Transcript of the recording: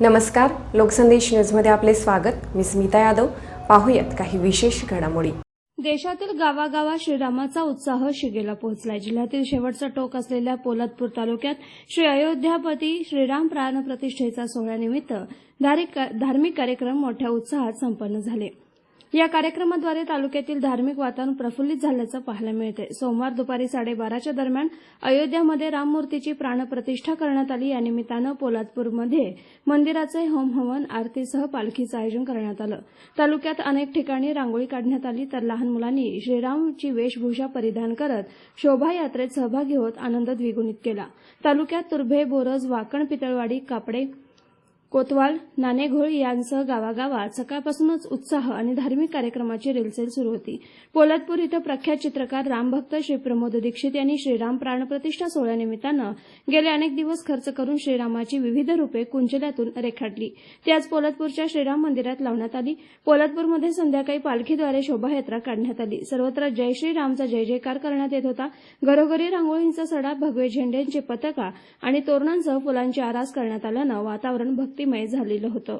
नमस्कार लोकसंदेश न्यूजमध्ये आपले स्वागत. मी स्मिता यादव. पाहूयात काही विशेष घडामोडी. देशातील गावागावात श्रीरामाचा उत्साह शिगेला पोहोचलाय. जिल्ह्यातील शेवटचं टोक असलेल्या पोलादपूर तालुक्यात श्री अयोध्यापती श्रीराम प्राण प्रतिष्ठेचा सोहळ्यानिमित्त धार्मिक कार्यक्रम मोठ्या उत्साहात संपन्न झाले. या कार्यक्रमाद्वारे तालुक्यातील धार्मिक वातावरण प्रफुल्लित झाल्याचं पाहायला मिळते. सोमवार दुपारी साडेबाराच्या दरम्यान अयोध्यामध्ये राममूर्तीची प्राणप्रतिष्ठा करण्यात आली. या निमित्तानं पोलादपूरमध्ये मंदिराचे होम हवन आरतीसह पालखीचं आयोजन करण्यात आलं. तालुक्यात अनेक ठिकाणी रांगोळी काढण्यात आली तर लहान मुलांनी श्रीरामची वेशभूषा परिधान करत शोभायात्रेत सहभागी होत आनंद द्विगुणित केला. तालुक्यात तुर्भे बोरज वाकण पितळवाडी कापडे कोतवाल नाणेघोळ यांसह गावागावात सकाळपासूनच उत्साह आणि धार्मिक कार्यक्रमाची रेलचेल सुरू होती. पोलादपूर इथं प्रख्यात चित्रकार रामभक्त श्री प्रमोद दीक्षित यांनी श्रीराम प्राणप्रतिष्ठा सोहळ्यानिमित्तानं गेले अनेक दिवस खर्च करून श्रीरामाची विविध रूपे कुंचल्यातून रेखाटली. ती आज पोलादपूरच्या श्रीराम मंदिरात लावण्यात आली. पोलादपूरमध्ये संध्याकाळी पालखीद्वारे शोभायात्रा काढण्यात आली. सर्वत्र जय श्रीरामचा जय जयकार करण्यात येत होता. घरोघरी रांगोळींचा सडा भगवे झेंड्यांची पताका आणि तोरणांसह फुलांची आरास करण्यात आल्यानं वातावरण भक्ती भक्तिमय झालेलं होतं.